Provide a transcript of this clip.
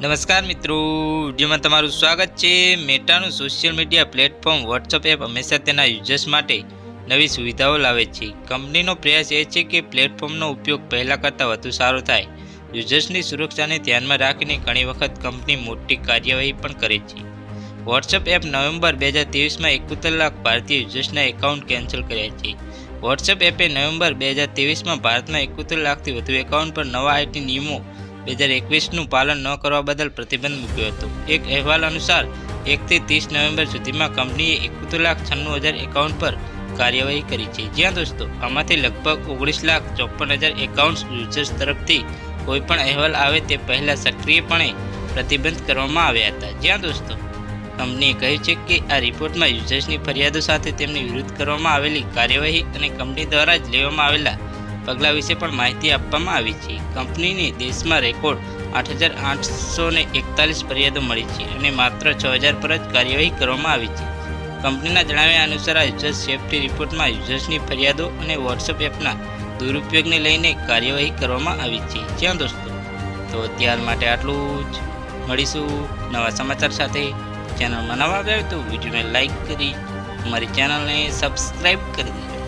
નમસ્કાર મિત્રો, વિડીયોમાં તમારું સ્વાગત છે. મેટાનું social media platform WhatsApp app હંમેશા તેના યુઝર્સ માટે નવી સુવિધાઓ લાવે છે. કંપનીનો પ્રયાસ એ છે કે પ્લેટફોર્મનો ઉપયોગ પહેલાં કરતાં વધુ સારો થાય. યુઝર્સની સુરક્ષાને ધ્યાનમાં રાખીને ઘણી વખત કંપની મોટી કાર્યવાહી પણ કરે છે. વોટ્સઅપ એપ નવેમ્બર બે હજાર ત્રેવીસમાં એકોતેર લાખ ભારતીય યુઝર્સના એકાઉન્ટ કેન્સલ કર્યા છે. વોટ્સઅપ એપે નવેમ્બર બે હજાર ત્રેવીસમાં ભારતમાં એકોતેર લાખથી વધુ એકાઉન્ટ પર નવા આઈટી નિયમો બે હજાર એકવીસનું પાલન ન કરવા બદલ પ્રતિબંધ મૂક્યો હતો. એક અહેવાલ અનુસાર, એકથી ત્રીસ નવેમ્બર સુધીમાં કંપનીએ એકોતેર લાખ છન્નું હજાર એકાઉન્ટ પર કાર્યવાહી કરી છે. જ્યાં દોસ્તો, આમાંથી લગભગ ઓગણીસ લાખ ચોપન હજાર એકાઉન્ટ્સ યુઝર્સ તરફથી કોઈપણ અહેવાલ આવે તે પહેલાં સક્રિયપણે પ્રતિબંધ કરવામાં આવ્યા હતા. જ્યાં દોસ્તો, કંપનીએ કહ્યું છે કે આ રિપોર્ટમાં યુઝર્સની ફરિયાદો સાથે તેમની વિરુદ્ધ કરવામાં આવેલી કાર્યવાહી અને કંપની દ્વારા જ લેવામાં આવેલા પગલાં વિશે પણ માહિતી આપવામાં આવી છે. કંપનીને દેશમાં રેકોર્ડ આઠ હજાર આઠસો એકતાલીસ ફરિયાદો મળી છે અને માત્ર છ હજાર પર જ કાર્યવાહી કરવામાં આવી છે. કંપનીના જણાવ્યા અનુસાર, આ યુઝર્સ સેફ્ટી રિપોર્ટમાં યુઝર્સની ફરિયાદો અને વોટ્સઅપ એપના દુરુપયોગને લઈને કાર્યવાહી કરવામાં આવી છે. જ્યાં દોસ્તો, તો ત્યાર માટે આટલું જ. મળીશું નવા સમાચાર સાથે. ચેનલમાં નવા આવ્યા તો વિડીયોને લાઇક કરી, અમારી ચેનલને સબસ્ક્રાઈબ કરી દેજો.